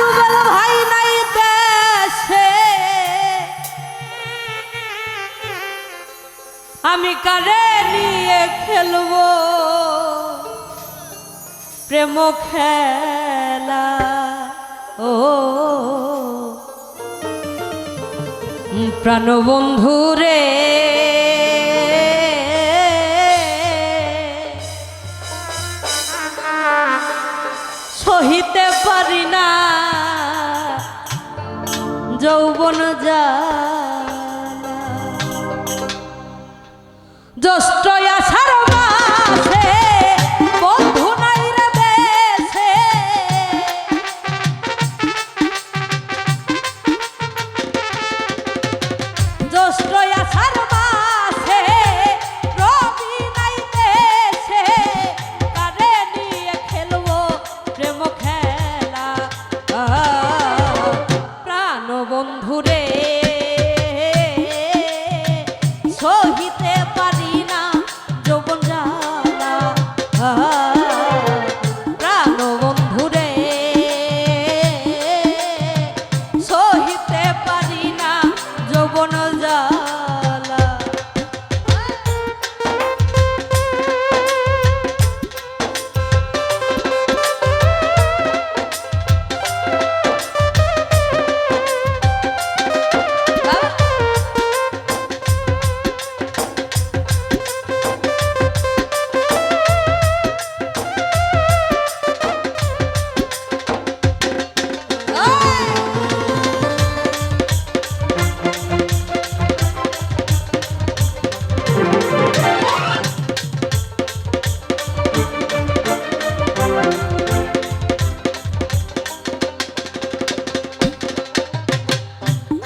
যুগল ভাই নাই দেশে। আমি কারে নিয়ে খেলব? প্রেম খেলা। ও। প্রাণবন্ধু রে। সহিতে পারি না। যৌবন যা।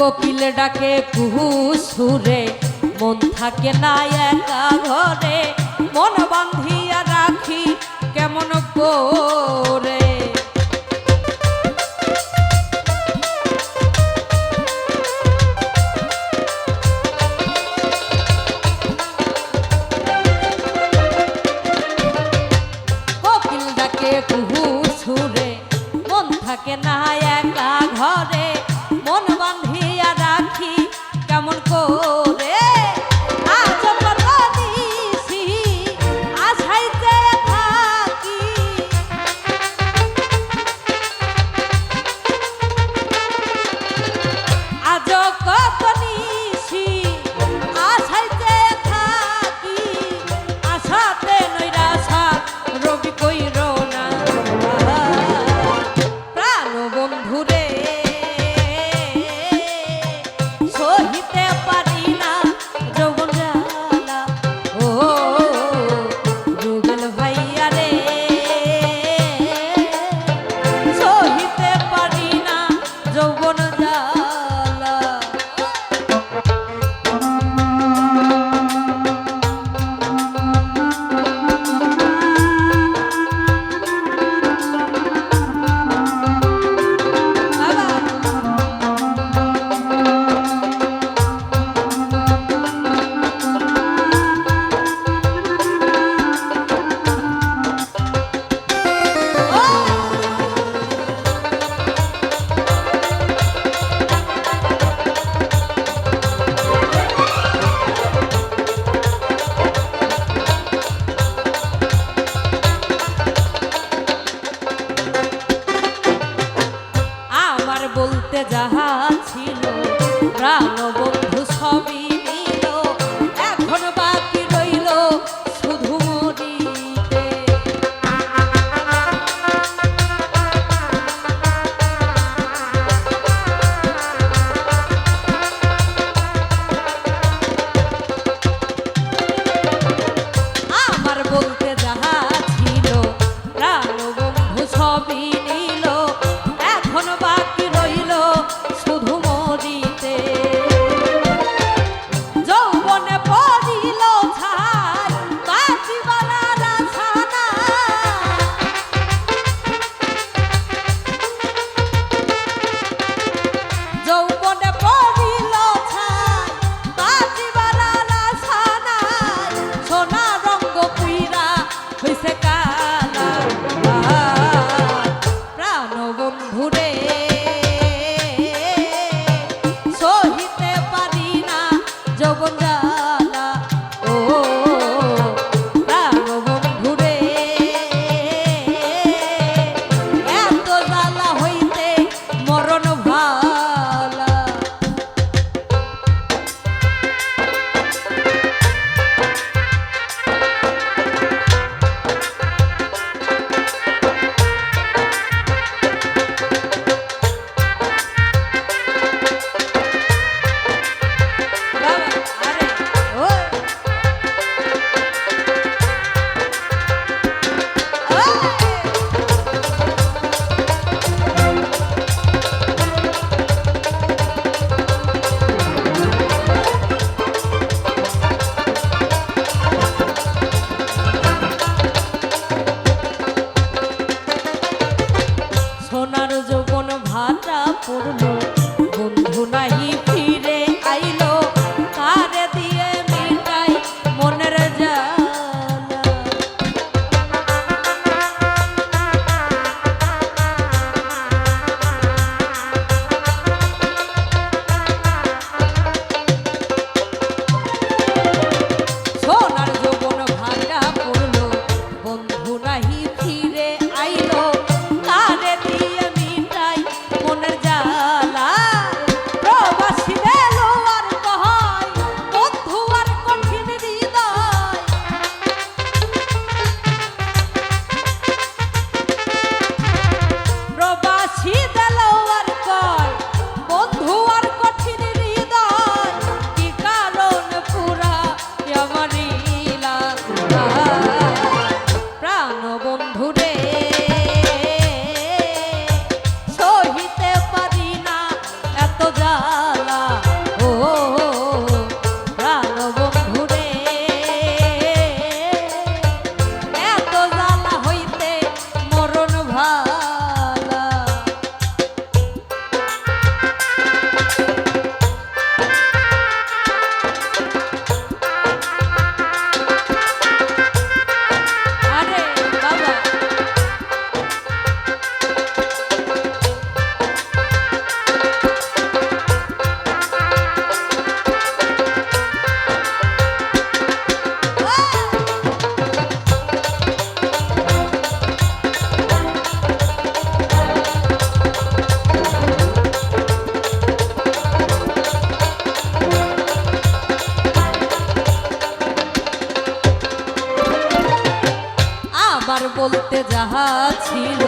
কপিল ডাকে কুহু সুরে মন থাকে না একা ঘরে মন বান্ধিয়া রাখি কেমন গো বলতে যাহা ছিল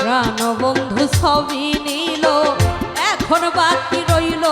প্রাণবন্ধু সবই নিল। এখন বাকি রইল